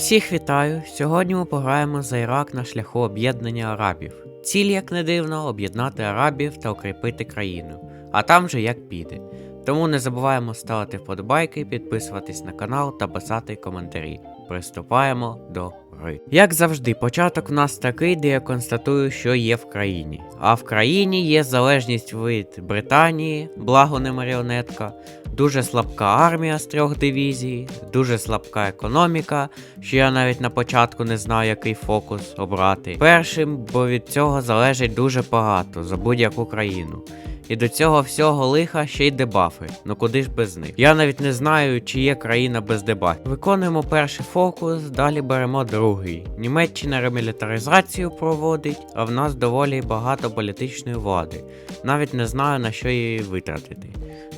Всіх вітаю! Сьогодні ми пограємо за Ірак на шляху об'єднання арабів. Ціль, як не дивно, об'єднати арабів та укріпити країну, а там же як піде. Тому не забуваємо ставити вподобайки, підписуватись на канал та писати коментарі. Приступаємо до гри. Як завжди, початок в нас такий, де я констатую, що є в країні. А в країні є залежність від Британії, благо не маріонетка, дуже слабка армія з трьох дивізій, дуже слабка економіка, що я навіть на початку не знаю, який фокус обрати. Першим, бо від цього залежить дуже багато за будь-яку країну. І до цього всього лиха ще й дебафи. Ну куди ж без них? Я навіть не знаю, чи є країна без дебафів. Виконуємо перший фокус, далі беремо другий. Німеччина ремілітаризацію проводить, а в нас доволі багато політичної влади. Навіть не знаю на що її витратити.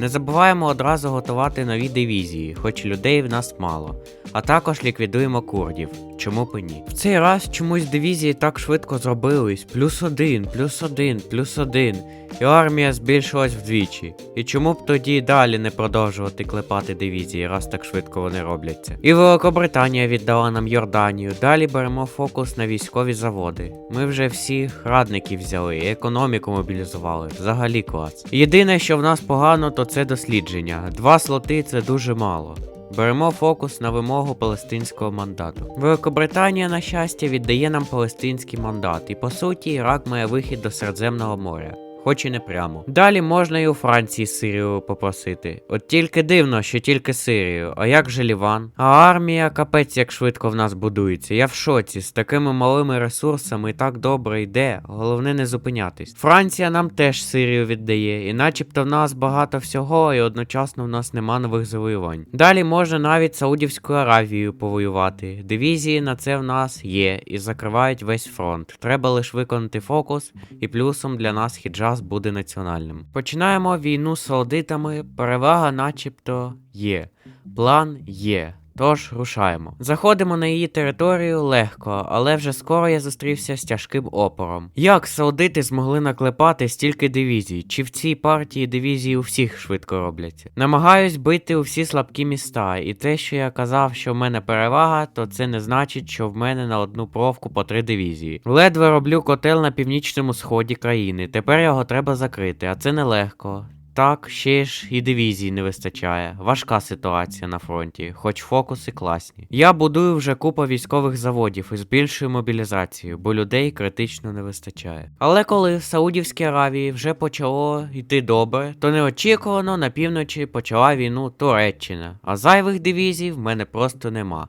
Не забуваємо одразу готувати нові дивізії, хоч людей в нас мало. А також ліквідуємо курдів. Чому б ні? В цей раз чомусь дивізії так швидко зробились. Плюс один, плюс один, плюс один. І армія збільшилась вдвічі. І чому б тоді далі не продовжувати клепати дивізії, раз так швидко вони робляться? І Великобританія віддала нам Йорданію. Далі беремо фокус на військові заводи. Ми вже всіх радників взяли, економіку мобілізували. Взагалі клас. Єдине, що в нас погано, то це дослідження. Два слоти це дуже мало. Беремо фокус на вимогу палестинського мандату. Великобританія, на щастя, віддає нам палестинський мандат, і по суті, Ірак має вихід до Середземного моря. Хоч і не прямо. Далі можна і у Франції Сирію попросити. От тільки дивно, що тільки Сирію, а як же Ліван? А армія капець як швидко в нас будується. Я в шоці, з такими малими ресурсами і так добре йде, головне не зупинятись. Франція нам теж Сирію віддає, і начебто в нас багато всього, і одночасно в нас нема нових завоювань. Далі можна навіть Саудівською Аравією повоювати. Дивізії на це в нас є і закривають весь фронт. Треба лише виконати фокус, і плюсом для нас хіджаз буде національним. Починаємо війну з солдитами, перевага начебто є. План є. Тож рушаємо. Заходимо на її територію легко, але вже скоро я зустрівся з тяжким опором. Як саудити змогли наклепати стільки дивізій? Чи в цій партії дивізії у всіх швидко робляться? Намагаюсь бити у всі слабкі міста, і те, що я казав, що в мене перевага, то це не значить, що в мене на одну провку по три дивізії. Ледве роблю котел на північному сході країни. Тепер його треба закрити, а це нелегко. Так, ще ж і дивізій не вистачає. Важка ситуація на фронті, хоч фокуси класні. Я будую вже купу військових заводів і збільшую мобілізацію, бо людей критично не вистачає. Але коли в Саудівській Аравії вже почало йти добре, то неочікувано на півночі почала війну Туреччина, а зайвих дивізій в мене просто нема.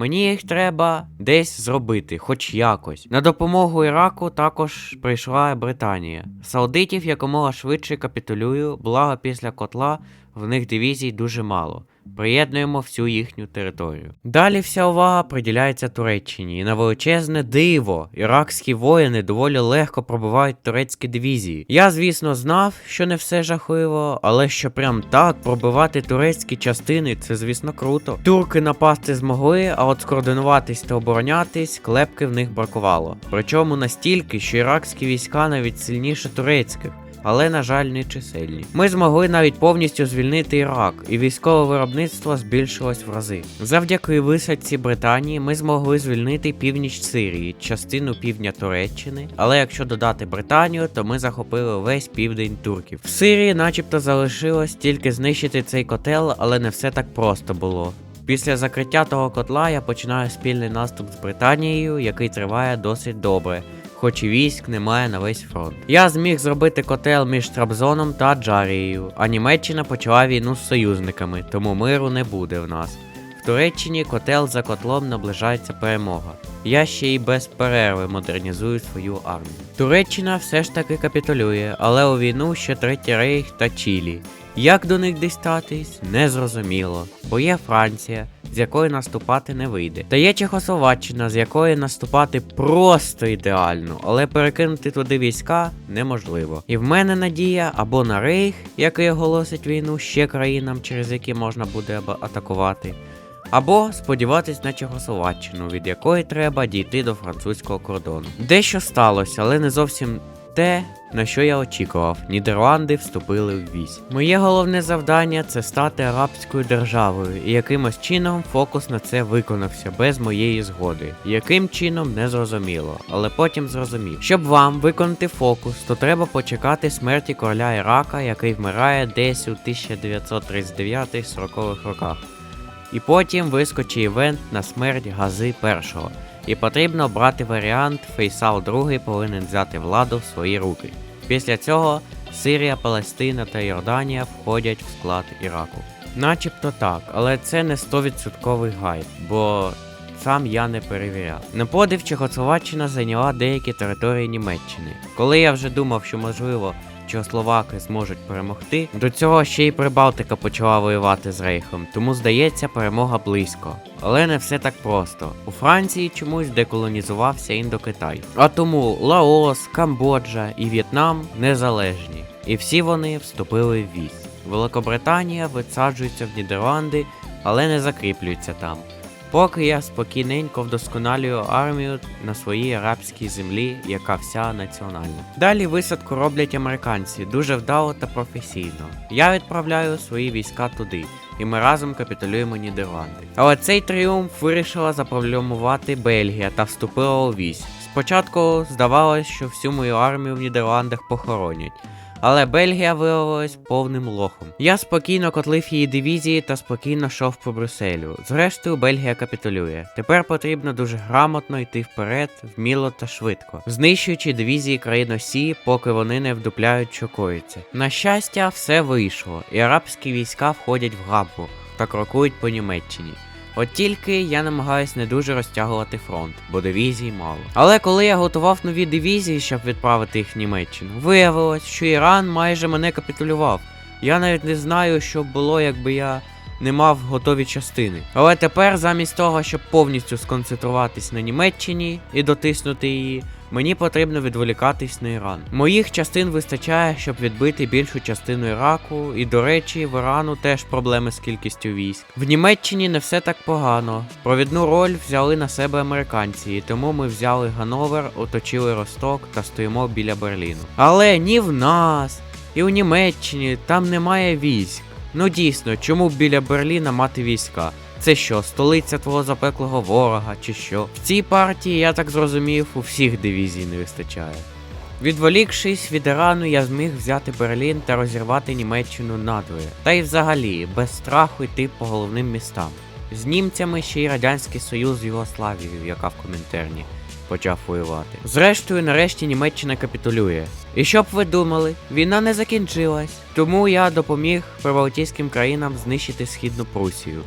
Мені їх треба десь зробити, хоч якось. На допомогу Іраку також прийшла Британія. Саудитів якомога швидше капітулюю, благо після котла в них дивізій дуже мало. Приєднуємо всю їхню територію. Далі вся увага приділяється Туреччині, і на величезне диво іракські воїни доволі легко пробивають турецькі дивізії. Я, звісно, знав, що не все жахливо, але що прям так пробивати турецькі частини, це звісно круто. Турки напасти змогли, а от скоординуватись та оборонятись, клепки в них бракувало. Причому настільки, що іракські війська навіть сильніше турецьких але, на жаль, не чисельні. Ми змогли навіть повністю звільнити Ірак, і військове виробництво збільшилось в рази. Завдяки висадці Британії ми змогли звільнити північ Сирії, частину півдня Туреччини. Але якщо додати Британію, то ми захопили весь південь турків. В Сирії, начебто, залишилось тільки знищити цей котел, але не все так просто було. Після закриття того котла я починаю спільний наступ з Британією, який триває досить добре хоч і військ немає на весь фронт. Я зміг зробити котел між Трабзоном та Джарією, а Німеччина почала війну з союзниками, тому миру не буде в нас. В Туреччині котел за котлом наближається перемога. Я ще й без перерви модернізую свою армію. Туреччина все ж таки капітулює, але у війну ще Третій Рейх та Чилі. Як до них дістатись, незрозуміло, бо є Франція, з якої наступати не вийде. Та є Чехословаччина, з якої наступати просто ідеально, але перекинути туди війська неможливо. І в мене надія або на Рейх, який оголосить війну ще країнам, через які можна буде атакувати. Або сподіватись на Чехословаччину, від якої треба дійти до французького кордону. Дещо сталося, але не зовсім те, на що я очікував, Нідерланди вступили в вісь. Моє головне завдання це стати арабською державою, і якимось чином фокус на це виконався без моєї згоди. Яким чином не зрозуміло, але потім зрозумів. Щоб вам виконати фокус, то треба почекати смерті короля Ірака, який вмирає десь у 1939-40 роках. І потім вискочить івент на смерть Гази першого. І потрібно брати варіант Фейсал II повинен взяти владу в свої руки. Після цього Сирія, Палестина та Йорданія входять в склад Іраку. Начебто так, але це не 100% гайд, бо сам я не перевіряв. На подив Чехословаччина зайняла деякі території Німеччини. Коли я вже думав, що можливо Чехословаки зможуть перемогти, до цього ще й Прибалтика почала воювати з Рейхом, тому здається, перемога близько. Але не все так просто. У Франції чомусь деколонізувався індокитай. А тому Лаос, Камбоджа і В'єтнам незалежні. І всі вони вступили в вісь. Великобританія висаджується в Нідерланди, але не закріплюється там. Поки я спокійненько вдосконалюю армію на своїй арабській землі, яка вся національна. Далі висадку роблять американці дуже вдало та професійно. Я відправляю свої війська туди, і ми разом капітулюємо Нідерланди. Але цей тріумф вирішила запроблемувати Бельгія та вступила у вісь. Спочатку здавалось, що всю мою армію в Нідерландах похоронять. Але Бельгія виявилась повним лохом. Я спокійно котлив її дивізії та спокійно йшов по Брюсселю. Зрештою, Бельгія капітулює. Тепер потрібно дуже грамотно йти вперед, вміло та швидко, знищуючи дивізії країн осі, поки вони не вдупляють, що коїться. На щастя, все вийшло, і арабські війська входять в Габбу та крокують по Німеччині. От тільки я намагаюсь не дуже розтягувати фронт, бо дивізій мало. Але коли я готував нові дивізії, щоб відправити їх в Німеччину, виявилось, що Іран майже мене капітулював. Я навіть не знаю, що було, якби я не мав готові частини. Але тепер, замість того, щоб повністю сконцентруватись на Німеччині і дотиснути її, мені потрібно відволікатись на Іран. Моїх частин вистачає, щоб відбити більшу частину Іраку, і до речі, в Ірану теж проблеми з кількістю військ. В Німеччині не все так погано. Провідну роль взяли на себе американці, і тому ми взяли Гановер, оточили Росток та стоїмо біля Берліну. Але ні в нас, і у Німеччині там немає військ. Ну дійсно, чому біля Берліна мати війська? Це що, столиця твого запеклого ворога, чи що? В цій партії, я так зрозумів, у всіх дивізій не вистачає. Відволікшись від Ірану, я зміг взяти Берлін та розірвати Німеччину надвоє. Та й взагалі, без страху йти по головним містам. З німцями ще й Радянський Союз з Югославією, яка в комінтерні, почав воювати. Зрештою, нарешті Німеччина капітулює. І щоб ви думали, війна не закінчилась. Тому я допоміг прибалтійським країнам знищити східну Прусію.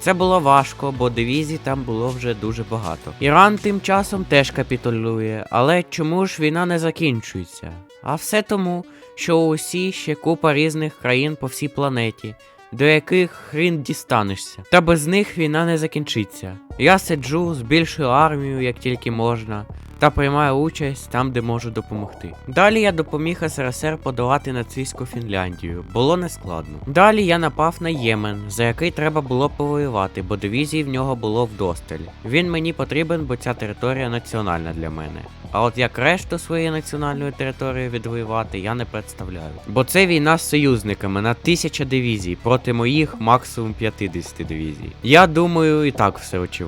Це було важко, бо дивізій там було вже дуже багато. Іран тим часом теж капітулює, але чому ж війна не закінчується? А все тому, що усі ще купа різних країн по всій планеті, до яких хрін дістанешся. Та без них війна не закінчиться. Я сиджу, збільшую армію, як тільки можна, та приймаю участь там, де можу допомогти. Далі я допоміг СРСР подолати нацистську Фінляндію. Було нескладно. Далі я напав на Ємен, за який треба було повоювати, бо дивізії в нього було вдосталь. Він мені потрібен, бо ця територія національна для мене. А от як решту своєї національної території відвоювати, я не представляю. Бо це війна з союзниками на тисяча дивізій проти моїх максимум 50 дивізій. Я думаю, і так все очевидно.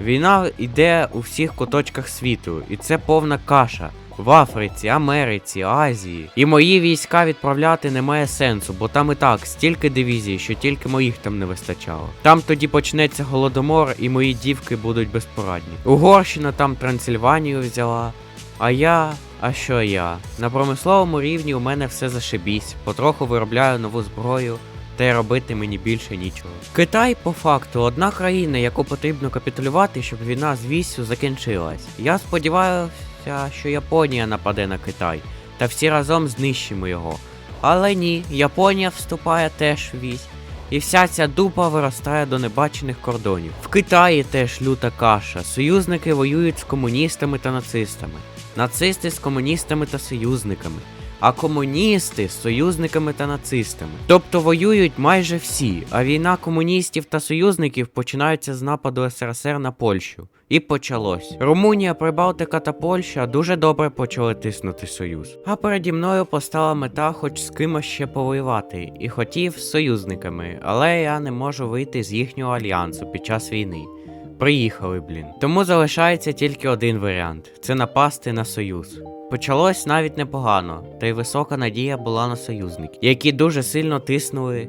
Війна йде у всіх куточках світу, і це повна каша. В Африці, Америці, Азії. І мої війська відправляти немає сенсу, бо там і так стільки дивізій, що тільки моїх там не вистачало. Там тоді почнеться голодомор, і мої дівки будуть безпорадні. Угорщина там Трансильванію взяла. А я. А що я? На промисловому рівні у мене все зашибісь, потроху виробляю нову зброю, та й робити мені більше нічого. Китай, по факту, одна країна, яку потрібно капітулювати, щоб війна з віссю закінчилась. Я сподіваюся, що Японія нападе на Китай, та всі разом знищимо його. Але ні, Японія вступає теж в вісь. І вся ця дупа виростає до небачених кордонів. В Китаї теж люта каша. Союзники воюють з комуністами та нацистами. Нацисти з комуністами та союзниками. А комуністи з союзниками та нацистами. Тобто воюють майже всі, а війна комуністів та союзників починається з нападу СРСР на Польщу. І почалось. Румунія, Прибалтика та Польща дуже добре почали тиснути союз. А переді мною постала мета хоч з кимось ще повоювати, і хотів з союзниками, але я не можу вийти з їхнього альянсу під час війни. Приїхали, блін. Тому залишається тільки один варіант це напасти на союз. Почалось навіть непогано, та й висока надія була на союзників, які дуже сильно тиснули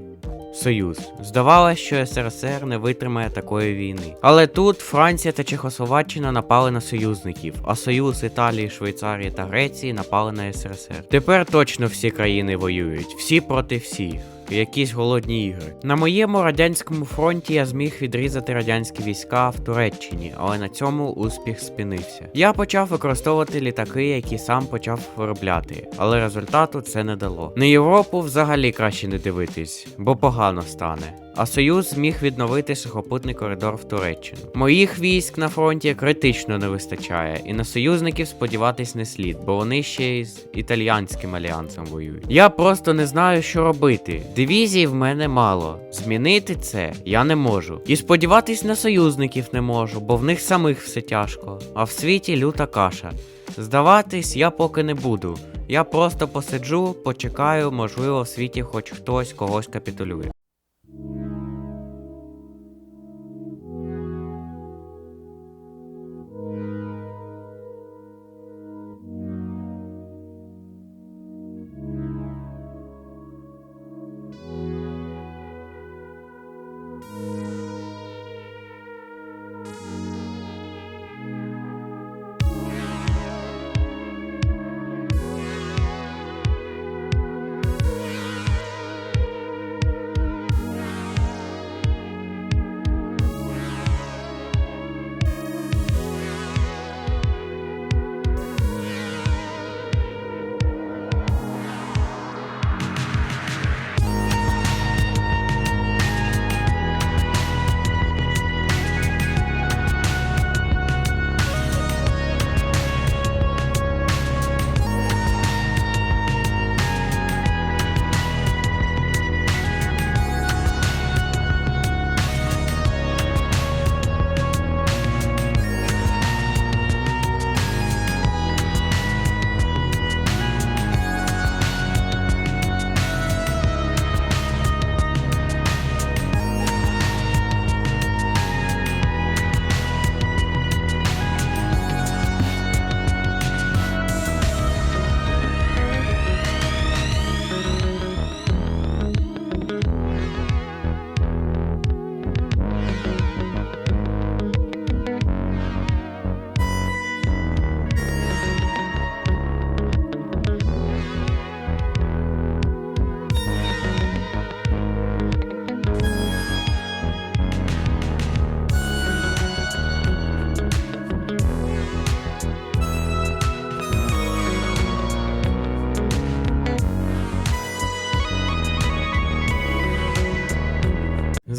Союз. Здавалося, що СРСР не витримає такої війни. Але тут Франція та Чехословаччина напали на союзників, а Союз Італії, Швейцарії та Греції напали на СРСР. Тепер точно всі країни воюють, всі проти всіх. Якісь голодні ігри. На моєму радянському фронті я зміг відрізати радянські війська в Туреччині, але на цьому успіх спинився. Я почав використовувати літаки, які сам почав виробляти, але результату це не дало. На Європу взагалі краще не дивитись, бо погано стане. А Союз зміг відновити сухопутний коридор в Туреччину. Моїх військ на фронті критично не вистачає, і на союзників сподіватись не слід, бо вони ще й з італіянським альянсом воюють. Я просто не знаю, що робити. Дивізій в мене мало. Змінити це я не можу. І сподіватись на союзників не можу, бо в них самих все тяжко. А в світі люта каша. Здаватись я поки не буду. Я просто посиджу, почекаю, можливо, в світі хоч хтось когось капітулює.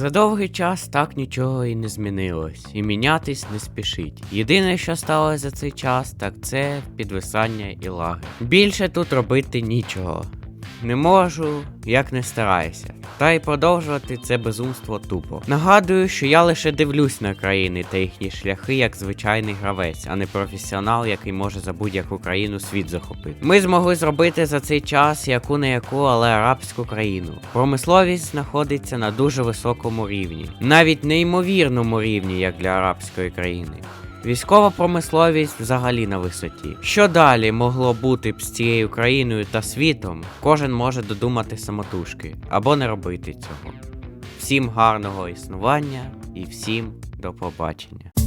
За довгий час так нічого і не змінилось, і мінятись не спішить. Єдине, що сталося за цей час, так це підвисання і лаги. Більше тут робити нічого. Не можу, як не стараюся. Та й продовжувати це безумство тупо. Нагадую, що я лише дивлюсь на країни та їхні шляхи як звичайний гравець, а не професіонал, який може за будь-яку країну світ захопити. Ми змогли зробити за цей час яку не яку, але арабську країну. Промисловість знаходиться на дуже високому рівні, навіть неймовірному рівні, як для арабської країни. Військова промисловість взагалі на висоті. Що далі могло бути б з цією країною та світом, кожен може додумати самотужки або не робити цього. Всім гарного існування і всім до побачення.